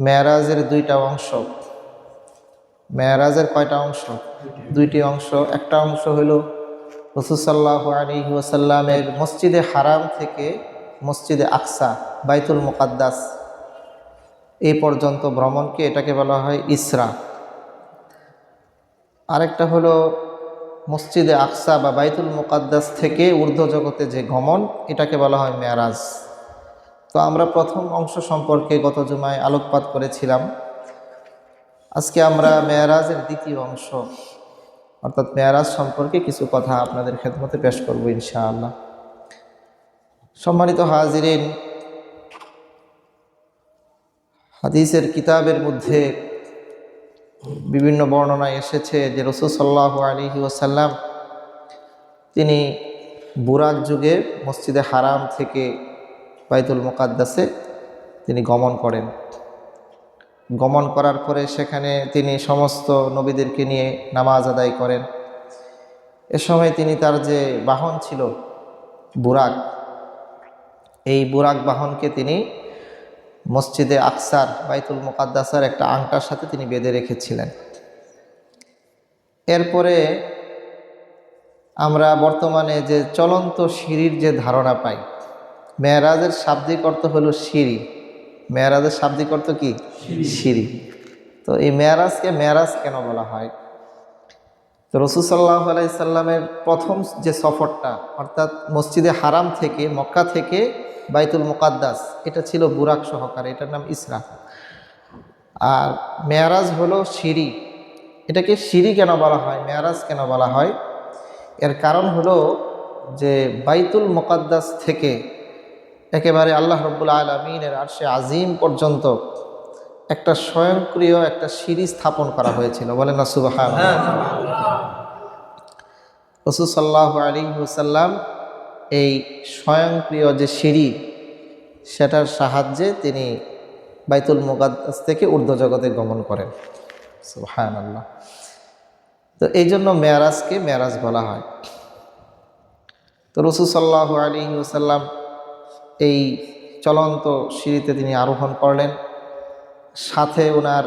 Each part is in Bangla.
মেয়ারাজের দুইটা অংশ। মেয়ারাজের কয়টা অংশ? দুইটি অংশ। একটা অংশ হলো রসুসাল্লাহ আলী ওসাল্লামের মসজিদে হারাম থেকে মসজিদে আকসা, বাইতুল মুকাদ্দাস। এই পর্যন্ত ভ্রমণকে এটাকে বলা হয় ইসরা। আরেকটা হলো মসজিদে আকসা বা বাইতুল মুকাদ্দাস থেকে ঊর্ধ্ব জগতে যে গমন, এটাকে বলা হয় মেয়ারাজ। তো আমরা প্রথম অংশ সম্পর্কে গত জুমায় আলোকপাত করেছিলাম। আজকে আমরা মেয়ারাজের দ্বিতীয় অংশ, অর্থাৎ মেয়ারাজ সম্পর্কে কিছু কথা আপনাদের খেদমতে পেশ করব ইনশাআল্লাহ। সম্মানিত হাজিরিন, হাদিসের কিতাবের মধ্যে বিভিন্ন বর্ণনায় এসেছে যে রসুল সাল্লাহ আলী ওসাল্লাম তিনি বুরাক যুগে মসজিদে হারাম থেকে বাইতুল মোকাদ্দাসে তিনি গমন করেন। গমন করার পরে সেখানে তিনি সমস্ত নবীদেরকে নিয়ে নামাজ আদায় করেন। এ সময় তিনি তার যে বাহন ছিল, বুরাক, এই বুরাক বাহনকে তিনি মসজিদে আকসার, বাইতুল মোকাদ্দাসার একটা আংটার সাথে তিনি বেঁধে রেখেছিলেন। এরপরে আমরা বর্তমানে যে চলন্ত সিঁড়ির যে ধারণা পাই মেয়েরাজের শাব্দিক অর্থ হলো সিঁড়ি। মেয়ারাজের শাব্দিক অর্থ কি? সিঁড়ি। তো এই মেয়ারাজকে মেয়ারাজ কেন বলা হয়? তো রসুল সাল্লাহ আলাইসাল্লামের প্রথম যে সফরটা অর্থাৎ মসজিদে হারাম থেকে মক্কা থেকে বাইতুল মোকাদ্দাস এটা ছিল বুরাক সহকারে এটার নাম ইসরা। আর মেয়ারাজ হলো সিঁড়ি। এটাকে সিঁড়ি কেন বলা হয়? মেয়ারাজ কেন বলা হয়? এর কারণ হলো যে বাইতুল মোকাদ্দাস থেকে একেবারে আল্লাহ রব্বুল আলমিনের আরশে আজিম পর্যন্ত একটা স্বয়ংক্রিয় একটা সিঁড়ি স্থাপন করা হয়েছিল। বলেন না সুবাহান রসুল সাল্লাহ আলী হুসাল্লাম এই স্বয়ংক্রিয় যে সিঁড়ি সেটার সাহায্যে তিনি বাইতুল মুকাদ্দাস থেকে ঊর্ধ্ব জগতে গমন করেন। সুহান আল্লাহ তো এই জন্য মেয়ারাজকে মেয়ারাজ বলা হয়। তো রসুল সাল্লাহ আলী হুসাল্লাম এই চলন্ত সিঁড়িতে তিনি আরোহণ করলেন। সাথে ওনার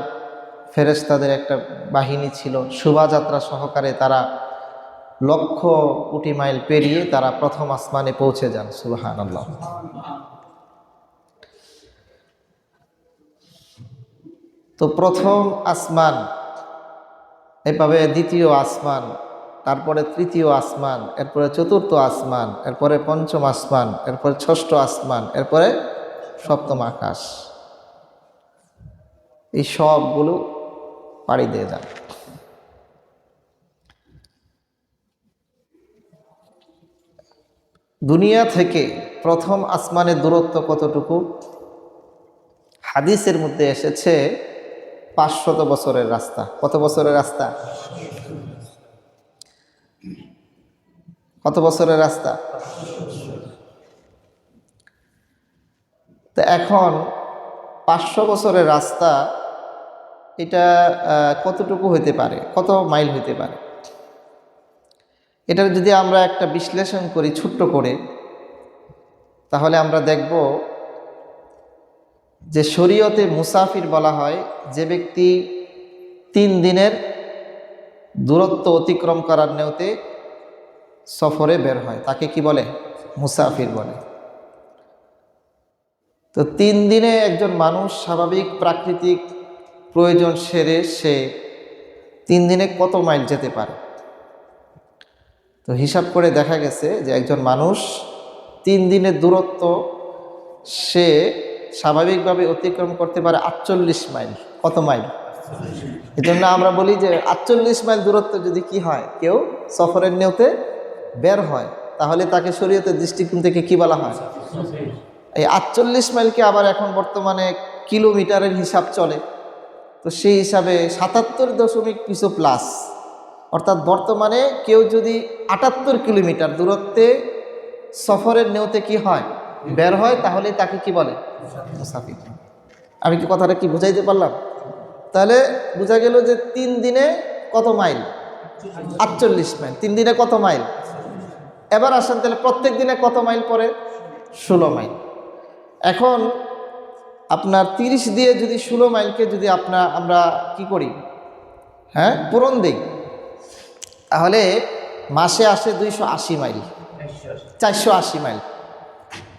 ফেরেস্তাদের একটা বাহিনী ছিল। শোভাযাত্রা সহকারে তারা লক্ষ কোটি মাইল পেরিয়ে তারা প্রথম আসমানে পৌঁছে যান। সুবাহান আল্লাহ তো প্রথম আসমান, এভাবে দ্বিতীয় আসমান তারপরে তৃতীয় আসমান, এরপরে চতুর্থ আসমান, এরপরে পঞ্চম আসমান, এরপরে ষষ্ঠ আসমান, এরপরে সপ্তম আকাশ। এই সবগুলো পাড়ি দিয়ে যান। দুনিয়া থেকে প্রথম আসমানের দূরত্ব কতটুকু? হাদিসের মধ্যে এসেছে পাঁচশত বছরের রাস্তা। কত বছরের রাস্তা? কত বছরের রাস্তা? তো এখন পাঁচশো বছরের রাস্তা, এটা কতটুকু হইতে পারে? কত মাইল হইতে পারে? এটার যদি আমরা একটা বিশ্লেষণ করি ছোট্ট করে, তাহলে আমরা দেখব যে শরীয়তে মুসাফির বলা হয় যে ব্যক্তি তিন দিনের দূরত্ব অতিক্রম করার নেওতে সফরে বের হয়। তাকে কি বলে? মুসাফির বলে। তো তিন দিনে একজন মানুষ স্বাভাবিক প্রাকৃতিক প্রয়োজন সেরে সে তিন দিনে কত মাইল যেতে পারে? তো হিসাব করে দেখা গেছে যে একজন মানুষ তিন দিনের দূরত্ব সে স্বাভাবিকভাবে অতিক্রম করতে পারে আটচল্লিশ মাইল। কত মাইল? এই জন্য আমরা বলি যে আটচল্লিশ মাইল দূরত্ব যদি কি হয়, কেউ সফরের নেওতে বের হয়, তাহলে তাকে শরীয়তের দৃষ্টিকোণ থেকে কি বলা হয়? এই আটচল্লিশ মাইলকে আবার এখন বর্তমানে কিলোমিটারের হিসাব চলে। তো সেই হিসাবে সাতাত্তর দশমিক কিছু প্লাস অর্থাৎ বর্তমানে কেউ যদি আটাত্তর কিলোমিটার দূরত্বে সফরের নেওতে কি হয়, বের হয়, তাহলে তাকে কি বলে? মুসাফির। আমি কি কথাটা কি বুঝাইতে পারলাম? তাহলে বোঝা গেল যে তিন দিনে কত মাইল? আটচল্লিশ মাইল। তিন দিনে কত মাইল? এবার আসেন তাহলে প্রত্যেক দিনে কত মাইল পরে ষোলো মাইল। এখন আপনার তিরিশ দিয়ে যদি ষোলো মাইলকে যদি আপনার আমরা কি করি? হ্যাঁ? পূরণ দিই। তাহলে মাসে আসে দুইশো আশি মাইল। চারশো আশি মাইল।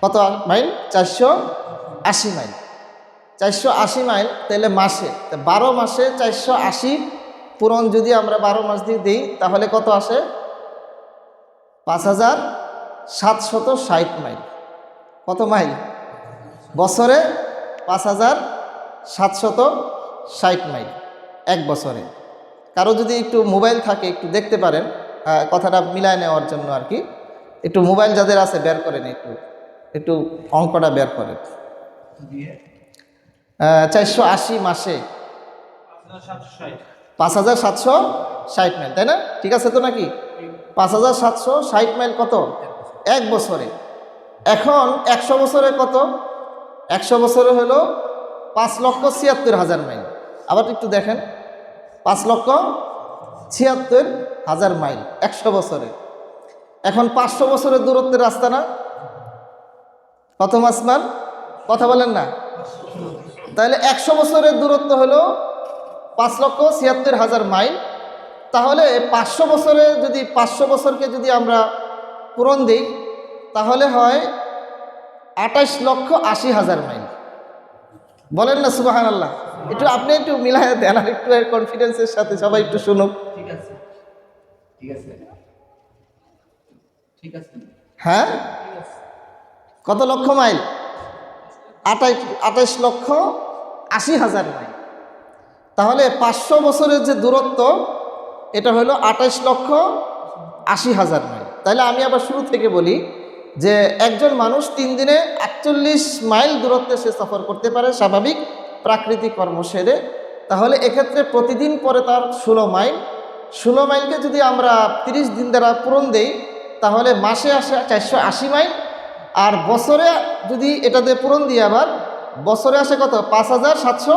কত মাইল? চারশো আশি মাইল। চারশো আশি মাইল তাহলে মাসে, বারো মাসে চারশো আশি পূরণ যদি আমরা বারো মাস দিয়ে দিই, তাহলে কত আসে? পাঁচ হাজার সাতশত ষাট মাইল। কত মাইল? বছরে পাঁচ হাজার সাতশত ষাট মাইল এক বছরে। কারও যদি একটু মোবাইল থাকে একটু দেখতে পারেন কথাটা মিলায় নেওয়ার জন্য আর কি। একটু মোবাইল যাদের আছে বের করেন একটু একটু অঙ্কটা বের করেন। চারশো আশি মাসে। পাঁচ হাজার সাতশো ষাট মাইল তাই না? ঠিক আছে তো নাকি? পাঁচ হাজার সাতশো ষাট মাইল কত? এক বছরে। এখন একশো বছরে কত? একশো বছরে হলো পাঁচ লক্ষ ছিয়াত্তর হাজার মাইল। আবার একটু দেখেন। পাঁচ লক্ষ ছিয়াত্তর হাজার মাইল একশো বছরে। এখন পাঁচশো বছরের দূরত্বের রাস্তা না? কত মাসমান কথা বলেন না। তাহলে একশো বছরের দূরত্ব হলো পাঁচ লক্ষ ছিয়াত্তর হাজার মাইল তাহলে পাঁচশো বছরে যদি পাঁচশো বছরকে যদি আমরা পূরণ দিই তাহলে হয় আঠাশ লক্ষ আশি হাজার মাইল। বলেন না সুবাহান আল্লাহ একটু আপনি একটু মিলাই দেন আর একটু কনফিডেন্সের সাথে সবাই একটু শুনুক। ঠিক আছে। ঠিক আছে। ঠিক আছে। হ্যাঁ? কত লক্ষ মাইল? আঠাইশ আঠাইশ লক্ষ আশি হাজার মাইল। তাহলে পাঁচশো বছরের যে দূরত্ব এটা হলো আঠাইশ লক্ষ আশি হাজার মাইল। তাহলে আমি আবার শুরু থেকে বলি যে একজন মানুষ তিন দিনে আটচল্লিশ মাইল দূরত্বে সে সফর করতে পারে স্বাভাবিক প্রাকৃতিক কর্ম সেরে তাহলে এক্ষেত্রে প্রতিদিন পরে তার ষোলো মাইল। ষোলো মাইলকে যদি আমরা তিরিশ দিন দ্বারা পূরণ দেই, তাহলে মাসে আসে চারশো আশি মাইল। আর বছরে যদি এটাতে পূরণ দিই আবার, বছরে আসে কত? পাঁচ হাজার সাতশো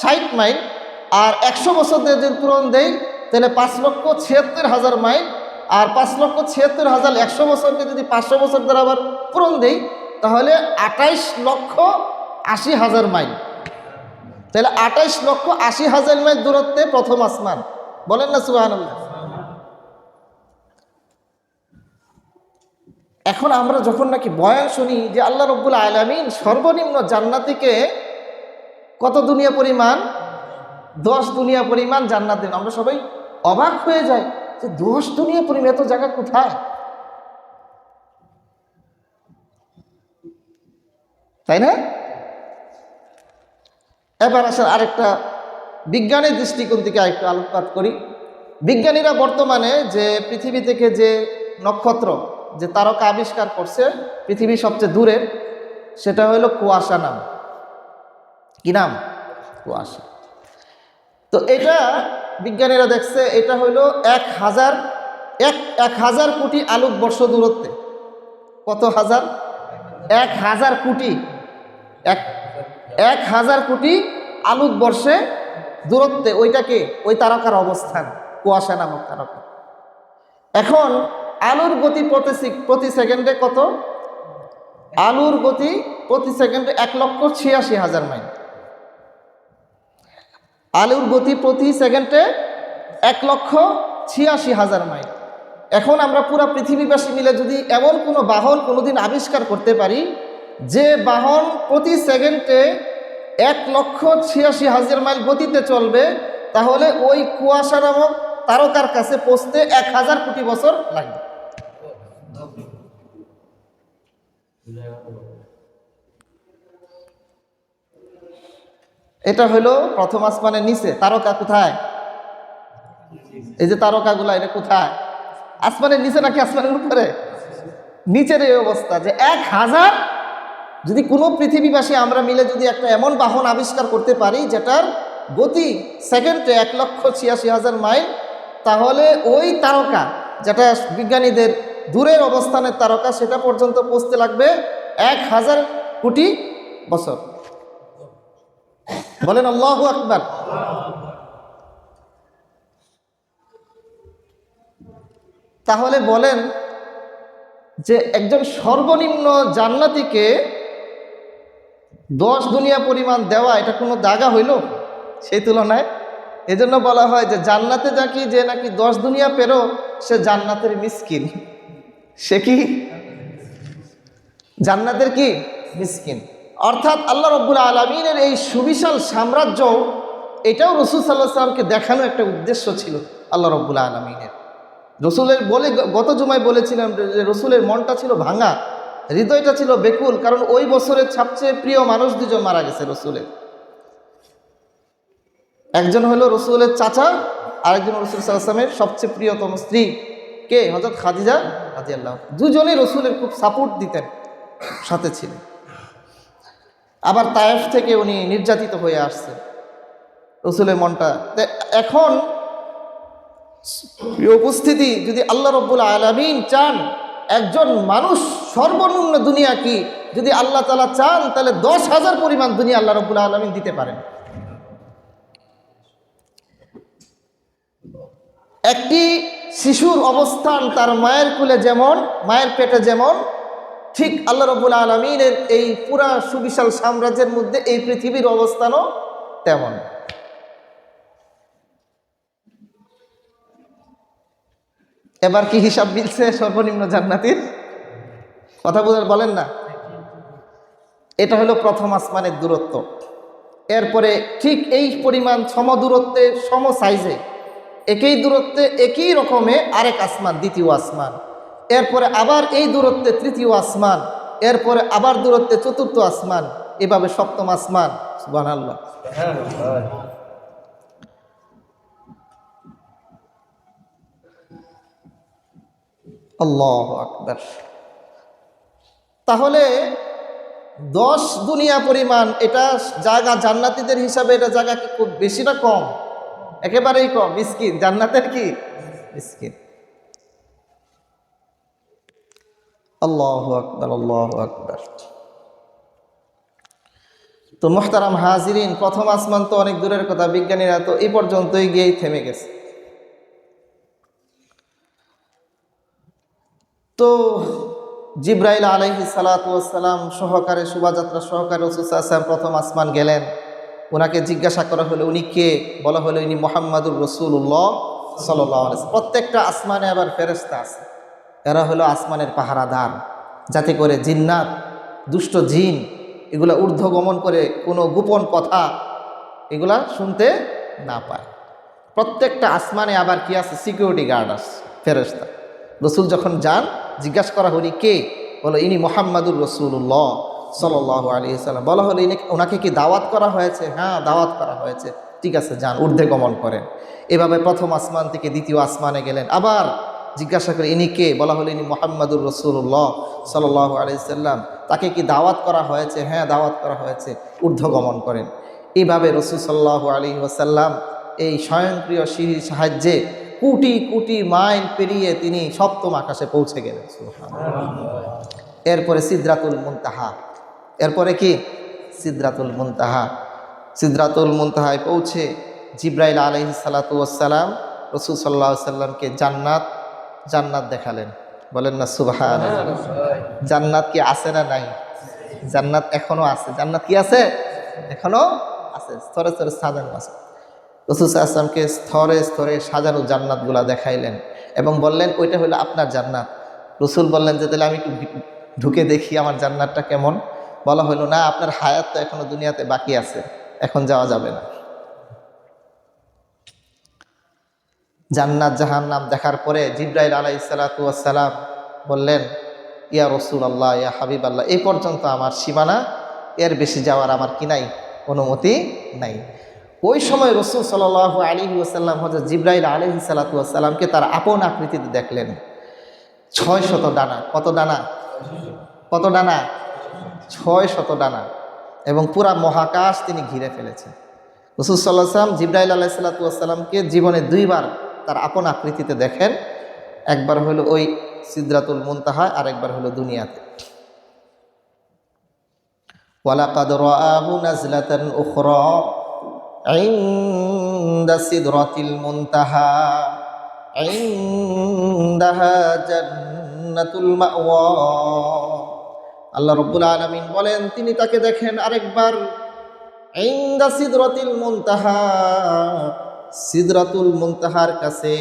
ষাট মাইল। আর একশো বছর দিয়ে যদি পূরণ দেই তাহলে পাঁচ লক্ষ ছিয়াত্তর হাজার মাইল আর পাঁচ লক্ষ ছিয়াত্তর হাজার একশো বছরকে যদি পাঁচশো বছর দ্বারা আবার পূরণ দেই, তাহলে আঠাইশ লক্ষ আশি হাজার মাইল। তাহলে আঠাইশ লক্ষ আশি হাজার মাইল দূরত্বে প্রথম আসমান। বলেন না সুবাহ এখন আমরা যখন নাকি বয়ান শুনি যে আল্লাহ রব্বুল আলমিন সর্বনিম্ন জান্নাতিকে কত দুনিয়া পরিমাণ? দশ দুনিয়া পরিমাণ জান্নাত দেন। আমরা সবাই অবাক হয়ে যায় যে দুনিয়া পরিমাণ এত জায়গা কোথায়? তাই না? এবার আসেন আরেকটা বিজ্ঞানের দৃষ্টিকোণ থেকে আরেকটা আলোকপাত করি। বিজ্ঞানীরা বর্তমানে যে পৃথিবী থেকে যে নক্ষত্র, যে তারকা আবিষ্কার করছে পৃথিবীর সবচেয়ে দূরের, সেটা হলো কুয়াশা নাম। কি নাম? কুয়াশা। তো এটা বিজ্ঞানীরা দেখছে, এটা হলো এক হাজার, এক এক হাজার কোটি আলোক বর্ষ দূরত্বে। কত হাজার? এক হাজার কোটি। এক এক হাজার কোটি আলোক বর্ষে দূরত্বে। ওইটাকে ওই তারকার অবস্থান, কুয়াশা নামক তারকা। এখন আলুর গতি প্রতি প্রতি সেকেন্ডে কত? আলুর গতি প্রতি সেকেন্ডে এক লক্ষ ছিয়াশি হাজার মাইল। আলুর গতি প্রতি সেকেন্ডে এক লক্ষ ছিয়াশি হাজার মাইল। এখন আমরা পুরা পৃথিবীবাসী মিলে যদি এমন কোনো বাহন কোনোদিন আবিষ্কার করতে পারি, যে বাহন প্রতি সেকেন্ডে এক লক্ষ ছিয়াশি হাজার মাইল গতিতে চলবে, তাহলে ওই কুয়াশা নামক তারকার কাছে পৌঁছতে এক হাজার কোটি বছর লাগবে। এটা হলো প্রথম আসমানের নিচে। তারকা কোথায়? এই যে তারকাগুলা, এটা কোথায়? আসমানের নিচে নাকি আসমানের উপরে? নিচের এই অবস্থা যে এক হাজার যদি কোনো পৃথিবীবাসী, আমরা মিলে যদি একটা এমন বাহন আবিষ্কার করতে পারি, যেটার গতি সেকেন্ডে এক লক্ষ ছিয়াশি হাজার মাইল, তাহলে ওই তারকা, যেটা বিজ্ঞানীদের দূরের অবস্থানের তারকা, সেটা পর্যন্ত পৌঁছতে লাগবে এক হাজার কোটি বছর। বলেন, আল্লাহ আকবার। তাহলে বলেন যে একজন সর্বনিম্ন জান্নাতিকে দশ দুনিয়া পরিমাণ দেওয়া, এটা কোনো দাগা হইল? সেই তুলনায় এজন্য বলা হয় যে জান্নাতে যাকি যে নাকি দশ দুনিয়া পেরো, সে জান্নাতের মিসকিন। সে কি? জান্নাতের কি? মিসকিন। অর্থাৎ আল্লাহ রব্বুল আলমিনের এই সুবিশাল সাম্রাজ্য, এটাও রসুল সাল্লাহ সাল্লামকে দেখানো একটা উদ্দেশ্য ছিল আল্লাহ রব্বুল আলমিনের। রসুলের বলে, গত জুমায় বলেছিলাম যে রসুলের মনটা ছিল ভাঙা, হৃদয়টা ছিল বেকুল, কারণ ওই বছরের সবচেয়ে প্রিয় মানুষ দুজন মারা গেছে রসুলের। একজন হলো রসুলের চাচা, আরেকজন রসুল সাল্লামের সবচেয়ে প্রিয়তম স্ত্রী। কে? হজরত খাদিজা রাজি আল্লাহ দুজনেই রসুলের খুব সাপোর্ট দিতেন, সাথে ছিলেন। আবার তায়েফ থেকে উনি নির্যাতিত হয়ে আসছে। রসুলের মনটা। এখন উপস্থিতি যদি আল্লাহ রব্বুল আলমিন চান, একজন মানুষ সর্বনিম্ন দুনিয়া কি? যদি আল্লাহ তালা চান, তাহলে দশ হাজার পরিমাণ দুনিয়া আল্লাহ রব্বুল আলমিন দিতে পারেন। একটি শিশুর অবস্থান তার মায়ের কুলে যেমন, মায়ের পেটে যেমন ঠিক আল্লাহ রবুল আলমিনের এই পুরা সুবিশাল সাম্রাজ্যের মধ্যে এই পৃথিবীর অবস্থানও তেমন। এবার কি হিসাব মিলছে সর্বনিম্ন জান্নাতির? কথা বোঝার বলেন না। এটা হলো প্রথম আসমানের দূরত্ব। এরপরে ঠিক এই পরিমাণ সম দূরত্বে সম সাইজে একই দূরত্বে একই রকমে আরেক আসমান, দ্বিতীয় আসমান। এরপরে আবার এই দূরত্বে তৃতীয় আসমান, এরপরে আবার দূরত্বে চতুর্থ আসমান, এভাবে সপ্তম আসমান। সুবাহ আল্লাহ তাহলে দশ দুনিয়া পরিমাণ, এটা জায়গা জান্নাতিদের হিসাবে এটা জায়গা কি খুব বেশি না কম? একেবারেই কম। মিসকিন, জান্নাতের কি? মিসকিন। আল্লাহ আকবর আল্লাহ আকবর। তো মোহতারাম হাজিরিন, প্রথম আসমান তো অনেক দূরের কথা, বিজ্ঞানীরা তো এই পর্যন্তই গিয়েই থেমে গেছে। তো জিব্রাইল আলহি সালাতাম সহকারে, শোভাযাত্রা সহকারে রসুলাম প্রথম আসমান গেলেন। ওনাকে জিজ্ঞাসা করা হলো, উনি কে? বলা হলো, ইনি মোহাম্মদুর রসুল্লাহ সাল্লাহ প্রত্যেকটা আসমানে আবার ফেরেস্তা আছে। এরা হলো আসমানের পাহারাদার। যাতে করে জিন্নাত, দুষ্ট জিন এগুলা ঊর্ধ্বগমন করে কোনো গোপন কথা এগুলা শুনতে না পায়। প্রত্যেকটা আসমানে আবার কি আছে? সিকিউরিটি গার্ড আছে ফেরেস্তা রসুল যখন যান, জিজ্ঞাসা করা হলি, কে? বলো, ইনি মোহাম্মদুর রসুল্লাহ সাল্লাহ আলী সাল্লাম বলা হলো, ইনি, ওনাকে কি দাওয়াত করা হয়েছে? হ্যাঁ দাওয়াত করা হয়েছে। ঠিক আছে, যান, ঊর্ধ্বে গমন করেন। এভাবে প্রথম আসমান থেকে দ্বিতীয় আসমানে গেলেন। আবার জিজ্ঞাসা করে, ইনি কে? বলা হলো, ইনি মোহাম্মদুর রসুল্লাহ সাল্লাহ আলি সাল্লাম। তাকে কি দাওয়াত করা হয়েছে? হ্যাঁ দাওয়াত করা হয়েছে। ঊর্ধ্বগমন করেন। এইভাবে রসুল সাল্লাহ আলী ওসাল্লাম এই স্বয়ংক্রিয় সিঁড়ির সাহায্যে কোটি কোটি মাইল পেরিয়ে তিনি সপ্তম আকাশে পৌঁছে গেলেন। এরপরে সিদ্রাতুল মুনতাহা। এরপরে কি? সিদ্রাতুল মুনতাহা। সিদ্রাতুল মুনতাহায় পৌঁছে জিব্রাইল আলহি সালাতাম রসুল সাল্লাহ সাল্লামকে জান্নাত জান্নাত দেখালেন। বলেন না, সুবাহান। জান্নাত কি আছে না নাই? জান্নাত এখনও আছে। জান্নাত কি আছে? এখনও আছে। স্তরে স্তরে সাজানো আছে। রসুল আসলামকে স্তরে স্তরে সাজানো জান্নাতগুলা দেখাইলেন এবং বললেন, ওইটা হলো আপনার জান্নাত। রসুল বললেন যে, তাহলে আমি একটু ঢুকে দেখি আমার জান্নাতটা কেমন। বলা হলো, না, আপনার হায়াত তো এখনও দুনিয়াতে বাকি আছে। এখন যাওয়া যাবে না। জান্নাত জাহান নাম দেখার পরে জিব্রাইল আলাই সালাতাম বললেন, ইয়া রসুল আল্লাহ ইয়া হাবিব আল্লাহ এই পর্যন্ত আমার সীমানা, এর বেশি যাওয়ার আমার কি নাই? অনুমতি নাই। ওই সময় রসুল সাল আলী ওসাল্লাম হজরত জিব্রাইল আলহি সালাতামকে তার আপন আকৃতিতে দেখলেন। ছয় শত ডানা, কত ডানা? কত ডানা? ছয় শত ডানা এবং পুরা মহাকাশ তিনি ঘিরে ফেলেছেন। রসুল সাল্লাহ সাল্লাম জিব্রাইল আলাহ সাল্লাতুয়াসাল্লামকে জীবনে দুইবার তার আপন আকৃতিতে দেখেন, একবার হলো ওই সিদ্রাতুল মুনতাহা আর একবার হলো দুনিয়াতে। ওয়ালাকাদ রাআহু নাজলাতান উখরা ইনদা সিদরাতিল মুনতাহা, ইনদাহা জান্নাতুল মাওয়া। আল্লাহ রব্বুল আলামিন বলেন, তিনি তাকে দেখেন আরেকবার, ইনদা সিদরাতিল মুনতাহা। সিদরাতুল মুনতাহার কাছে,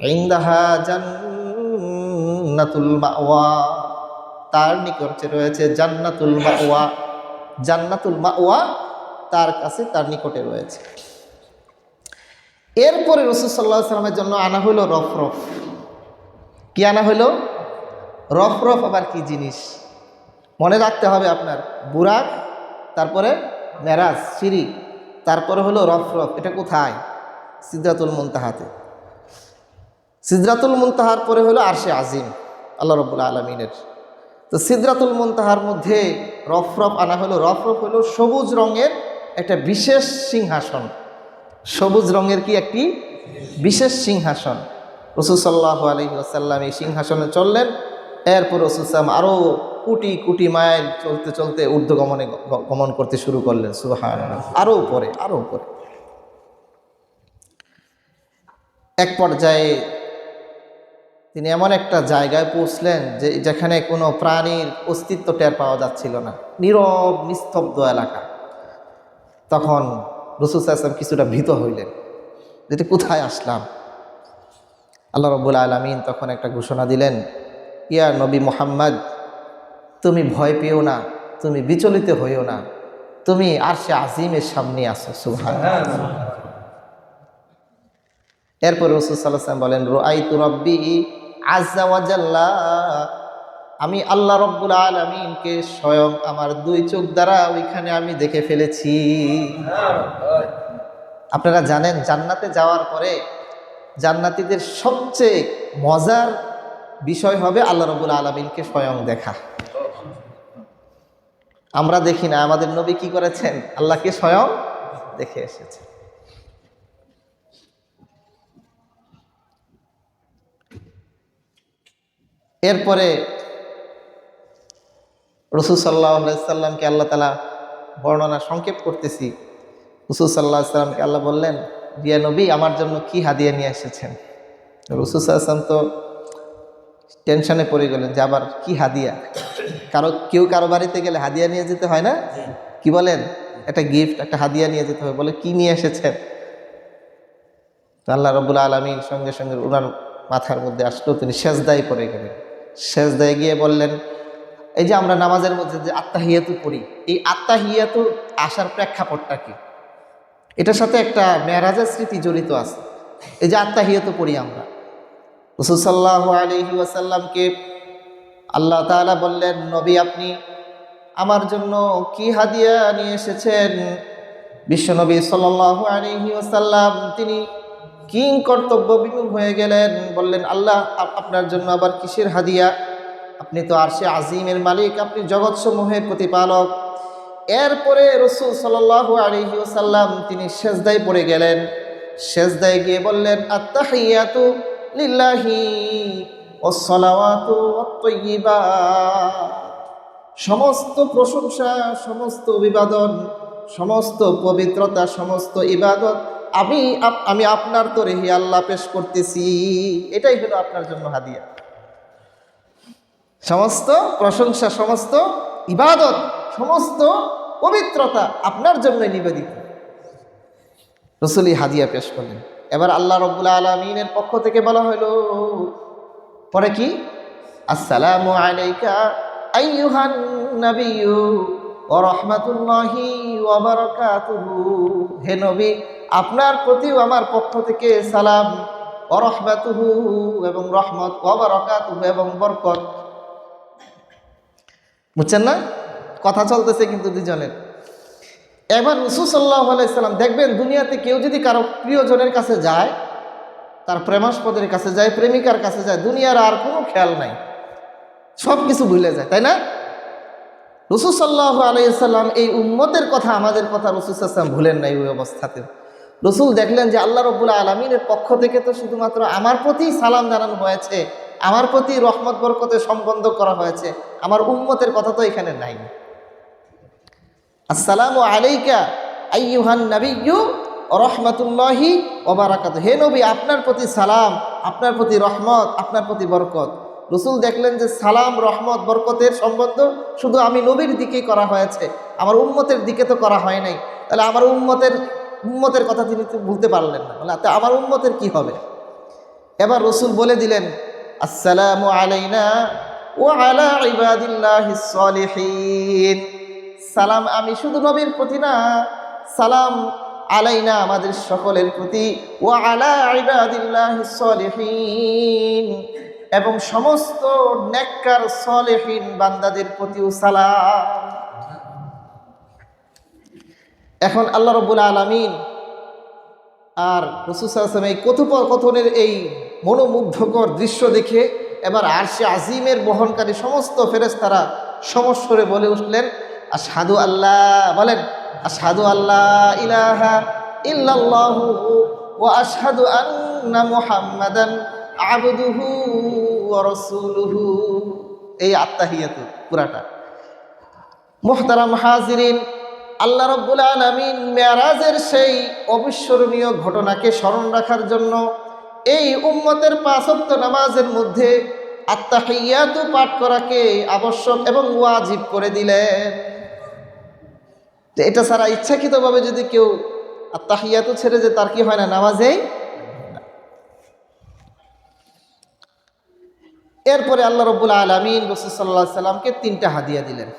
ইন্দাহা জান্নাতুল মাওয়া। তার নিকটে রয়েছে জান্নাতুল মাওয়া। জান্নাতুল মাওয়া তার কাছে তার নিকটে রয়েছে। এরপরে রসুল সাল্লাহ সাল্লামের জন্য আনা হলো রফ রফ কি আনা হলো? রফ রফ আবার কি জিনিস? মনে রাখতে হবে আপনার, বুরাক, তারপরে মেরাজ, সিঁড়ি, তারপরে হলো রফ রফ এটা কোথায়? সিদ্ধাতুল মুনতাহাতে। সিদ্ধাতুল মুনতাহার পরে হলো আরশে আজিম, আল্লাহ রব্বুল্লা আলমিনের। তো সিদ্ধাতুল মুনতাহার মধ্যে রফ রফ আনা হলো রফ রফ হলো সবুজ রঙের একটা বিশেষ সিংহাসন। সবুজ রঙের কি একটি? বিশেষ সিংহাসন। রসুল সাল্লাহ আলহি আসাল্লাম এই সিংহাসনে চললেন, এরপর রসুল সাল্লাম আরও কোটি কোটি মাইল চলতে চলতে ঊর্ধ্বগমনে গমন করতে শুরু করলেন সুহান আরও উপরে আরও উপরে। এক পর্যায়ে তিনি এমন একটা জায়গায় পৌঁছলেন যে, যেখানে কোনো প্রাণীর অস্তিত্ব টের পাওয়া যাচ্ছিল না। নীরব, নিস্তব্ধ এলাকা। তখন রসুল আসলাম কিছুটা ভীত হইলেন যেটি কোথায় আসলাম? আল্লাহ রব্বুল আলমিন তখন একটা ঘোষণা দিলেন, ইয়া নবী মোহাম্মদ, তুমি ভয় পেও না, তুমি বিচলিত হইও না, তুমি আর সে আজিমের সামনে আসো সুহান এরপর রসুল সাল্লাম বলেন রোআই তু রব্বি আজাল্লাহ আমি আল্লাহ রব্বুল আলমিনকে স্বয়ং আমার দুই চোখ দ্বারা ওইখানে আমি দেখে ফেলেছি। আপনারা জানেন, জান্নাতে যাওয়ার পরে জান্নাতীদের সবচেয়ে মজার বিষয় হবে আল্লাহ রবুল আলমিনকে স্বয়ং দেখা। আমরা দেখি না, আমাদের নবী কি করেছেন? আল্লাহকে স্বয়ং দেখে এসেছে এরপরে রসুল সাল্লাহ সাল্লামকে আল্লাহ তালা বর্ণনা সংক্ষেপ করতেছি। রসুল সাল্লাহ সাল্লামকে আল্লাহ বললেন বিয়া নবী, আমার জন্য কি হাদিয়া নিয়ে এসেছেন? রসুল সাল্লাম তো টেনশনে পড়ে গেলেন যে, আবার কি হাদিয়া? কারও, কেউ কারও বাড়িতে গেলে হাদিয়া নিয়ে যেতে হয় না? কি বলেন? একটা গিফট, একটা হাদিয়া নিয়ে যেতে হবে, বলে কি নিয়ে এসেছেন? আল্লাহ রবুল আলমীর সঙ্গে সঙ্গে ওনার মাথার মধ্যে আসলো, তিনি সেজদায় পড়ে গেলেন। সেজদায় গিয়ে বললেন, এই যে আমরা নামাজের মধ্যে যে আত্মাহিয়াতু পড়ি, এই আত্মাহিয়াতু আসার প্রেক্ষাপটটা কি? এটার সাথে একটা মেয়ারাজের স্মৃতি জড়িত আছে। এই যে আত্মাহিয়াতু পড়ি আমরা। রসুলসাল্লাহ আলহি ওয়াসাল্লামকে আল্লাহ তাআলা বললেন, নবী, আপনি আমার জন্য কি হাদিয়া নিয়ে এসেছেন? বিশ্বনবী সাল্লাহ আলহি ওয়াসাল্লাম, তিনি কিং কর্তব্য বিমুখ হয়ে গেলেন। বললেন, আল্লাহ আপনার জন্য আবার কিসের হাদিয়া? আপনি তো আরশে আজিমের মালিক, আপনি জগৎসমূহের প্রতিপালক। এরপরে রসুল সাল্লাহ আলহি ওসাল্লাম তিনি সেজদায় পড়ে গেলেন। সেজদায় গিয়ে বললেন আত্মাহিয়াতু সমস্ত প্রশংসা, সমস্ত অভিবাদন, সমস্ত পবিত্রতা, সমস্ত ইবাদত আমি আমি আপনার তো রেহি আল্লাহ পেশ করতেছি। এটাই হলো আপনার জন্য হাদিয়া। সমস্ত প্রশংসা, সমস্ত ইবাদত, সমস্ত পবিত্রতা আপনার জন্যই নিবেদিত। রসুলি হাদিয়া পেশ করলেন। এবার আল্লাহ রব্বুল্লা আলমিনের পক্ষ থেকে বলা হলো, পরে কি? আসসালামু আলাইকা আইয়ুহান নাবিয়্যু ওয়া রাহমাতুল্লাহি ওয়া হে নবী আপনার প্রতিও আমার পক্ষ থেকে সালাম ওয়া রাহমাতুহু এবং রহমত ওয়া বারাকাতুহু এবং বরকত। বুঝছেন না? কথা চলতেছে কিন্তু দুজনের। এবার রসুল সাল্লাহ আলাইসাল্লাম দেখবেন দুনিয়াতে কেউ যদি কারও প্রিয়জনের কাছে যায়, তার প্রেমাস্পদের কাছে যায়, প্রেমিকার কাছে যায়, দুনিয়ার আর কোনো খেয়াল নাই। সব কিছু ভুলে যায়, তাই না? রসুল সাল্লাহ আলাইসাল্লাম এই উম্মতের কথা, আমাদের কথা রসুল সাল্লাম ভুলেন নাই ওই অবস্থাতে রসুল দেখলেন যে আল্লাহ রবুল্লা আলমিনের পক্ষ থেকে তো শুধুমাত্র আমার প্রতি সালাম জানানো হয়েছে, আমার প্রতি রহমত বরকতে সম্বন্ধ করা হয়েছে, আমার উম্মতের কথা তো এখানে নাই। আসসালামু আলাইকা আইয়ুহান নাবিয়্যু রহমাতুল্লাহি ওবারাকাত হে নবী, আপনার প্রতি সালাম, আপনার প্রতি রহমত, আপনার প্রতি বরকত। রসুল দেখলেন যে সালাম, রহমত, বরকতের সম্বন্ধ শুধু আমি নবীর দিকেই করা হয়েছে, আমার উম্মতের দিকে তো করা হয় নাই। তাহলে আমার উম্মতের উম্মতের কথা তিনি বলতে পারলেন না। বলে, আমার উম্মতের কি হবে? এবার রসুল বলে দিলেন আসসালামু আলাইনা ও আলা ইবাদিল্লাহিস সালিহিন। সালাম আমি শুধু নবীর প্রতি না সালাম আলাইনা আমাদের সকলের প্রতি। ও আলা ইবাদিল্লাহিস সালিহিন। এবং সমস্ত নেককার সলেহীন বান্দাদের প্রতিও সালাম। এখন আল্লাহ রব্বুল আলমিন আর রসুসাল্লাম এই কথোপকথনের এই মনোমুগ্ধকর দৃশ্য দেখে এবার আরশে আজিমের বহনকারী সমস্ত ফেরেস্তারা সমস্বরে বলে উঠলেন আর সাধু আল্লাহ বলেন আর সাধু আল্লাহ ইলাহা ইল্লাল্লাহু ও আশহাদু আন্না মুহাম্মাদান আবদুহু রাসূলুহু। এই আত্মাহিয়াত পুরাটা। মোহতারাম হাজিরিন আল্লাহ রব্বুল আলমিন মেয়ারাজের সেই অবিস্মরণীয় ঘটনাকে স্মরণ রাখার জন্য এই উম্মতের পাঁচত্ব নামাজের মধ্যে আত্মাহিয়াতু পাঠ করাকে আবশ্যক এবং ওয়াজিব করে দিলেন। তো এটা ছাড়া ইচ্ছাকৃতভাবে যদি কেউ আত্মাহিয়াতু ছেড়ে যে তার কি হয় না নামাজেই এরপরে আল্লাহ রব্বুল আলমিন রসুল সাল্লাহ সাল্লামকে তিনটা হাদিয়া দিলেন।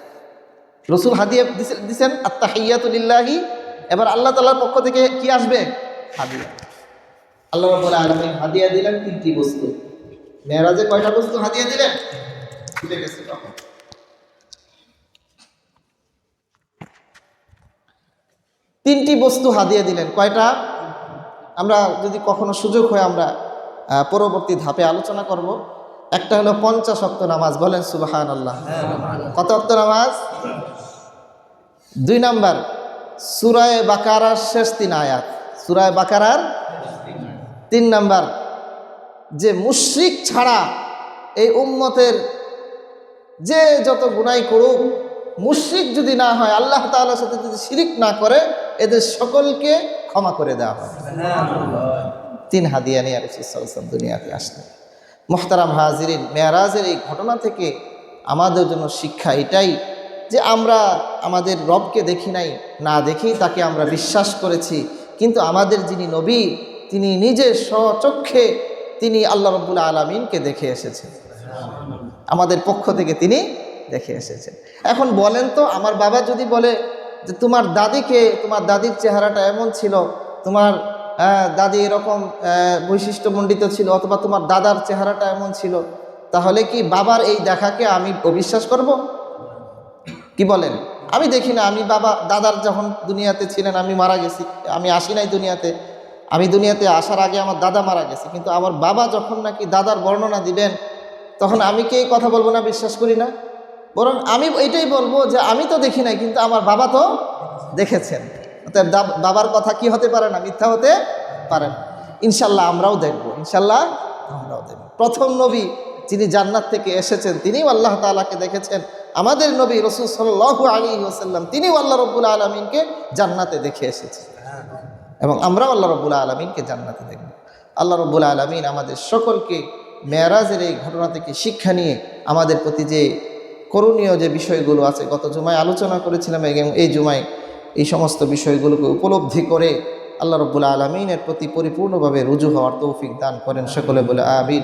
রসুল হাদিয়া দিছে- দিছেন আত্মাহিয়াতুলিল্লাহি এবার আল্লাহ তালার পক্ষ থেকে কি আসবে? হাদিয়া। আল্লাহ রব্বুল আলমিন হাদিয়া দিলেন তিনটি বস্তু। মেয়েরাজে কয়টা বস্তু হাদিয়া দিলেন? ভুলে গেছি তখন। তিনটি বস্তু হাদিয়া দিলেন। কয়টা? আমরা যদি কখনো সুযোগ হয় আমরা পরবর্তী ধাপে আলোচনা করব। একটা হলো পঞ্চাশ অক্ত নামাজ। বলেন সুবাহান আল্লাহ কত অক্ত নামাজ? দুই নাম্বার, সুরায় বাকারার শেষ তিন আয়াত। সুরায় বাকারার তিন নাম্বার, যে মুশরিক ছাড়া এই উম্মতের যে যত গুনাই করুক, মুশরিক যদি না হয়, আল্লাহ তাআলার সাথে যদি শিরিক না করে, এদের সকলকে ক্ষমা করে দেওয়া হয় তিন হাদিয়া নিয়ে রসুলাম দুনিয়াতে আসলেন মোহতারাম হাজিরিন, মেয়ারাজের এই ঘটনা থেকে আমাদের জন্য শিক্ষা এটাই যে আমরা আমাদের রবকে দেখি নাই, না দেখেই তাকে আমরা বিশ্বাস করেছি। কিন্তু আমাদের যিনি নবী, তিনি নিজে স্বচক্ষে তিনি আল্লাহ রব্বুল আলমিনকে দেখে এসেছেন। আমাদের পক্ষ থেকে তিনি দেখে এসেছেন। এখন বলেন তো, আমার বাবা যদি বলে যে তোমার দাদিকে, তোমার দাদির চেহারাটা এমন ছিল, তোমার দাদি এরকম বৈশিষ্ট্যমণ্ডিত ছিল অথবা তোমার দাদার চেহারাটা এমন ছিল, তাহলে কি বাবার এই দেখাকে আমি অবিশ্বাস করব? কি বলেন? আমি দেখি না, আমি বাবা, দাদার যখন দুনিয়াতে ছিলেন, আমি মারা গেছি, আমি আসি নাই দুনিয়াতে। আমি দুনিয়াতে আসার আগে আমার দাদা মারা গেছে, কিন্তু আমার বাবা যখন নাকি দাদার বর্ণনা দিবেন, তখন আমি কি এই কথা বলব না, বিশ্বাস করি না? বরং আমি এটাই বলব যে আমি তো দেখি নাই, কিন্তু আমার বাবা তো দেখেছেন। অতএব বাবার কথা কি হতে পারে না, মিথ্যা হতে পারে ইনশাল্লাহ আমরাও দেখব, ইনশাল্লাহ আমরাও দেখব। প্রথম নবী যিনি জান্নাত থেকে এসেছেন, তিনিও আল্লাহ তাআলাকে দেখেছেন। আমাদের নবী রসুল সাল্লাহ আলী ওসাল্লাম তিনিও আল্লাহ রব্বুল আলমিনকে জান্নাতে দেখে এসেছেন। এবং আমরাও আল্লাহ রব্বুল আলমিনকে জান্নাতে দেখব। আল্লাহ রব্বুল আলমিন আমাদের সকলকে মেয়ারাজের এই ঘটনা থেকে শিক্ষা নিয়ে আমাদের প্রতি যে করণীয় যে বিষয়গুলো আছে, গত জুমায় আলোচনা করেছিলাম, এবং এই জুমায় এই সমস্ত বিষয়গুলোকে উপলব্ধি করে আল্লাহ রব্বুল আলমিনের প্রতি পরিপূর্ণভাবে রুজু হওয়ার তৌফিক দান করেন সকলে বলে আবিন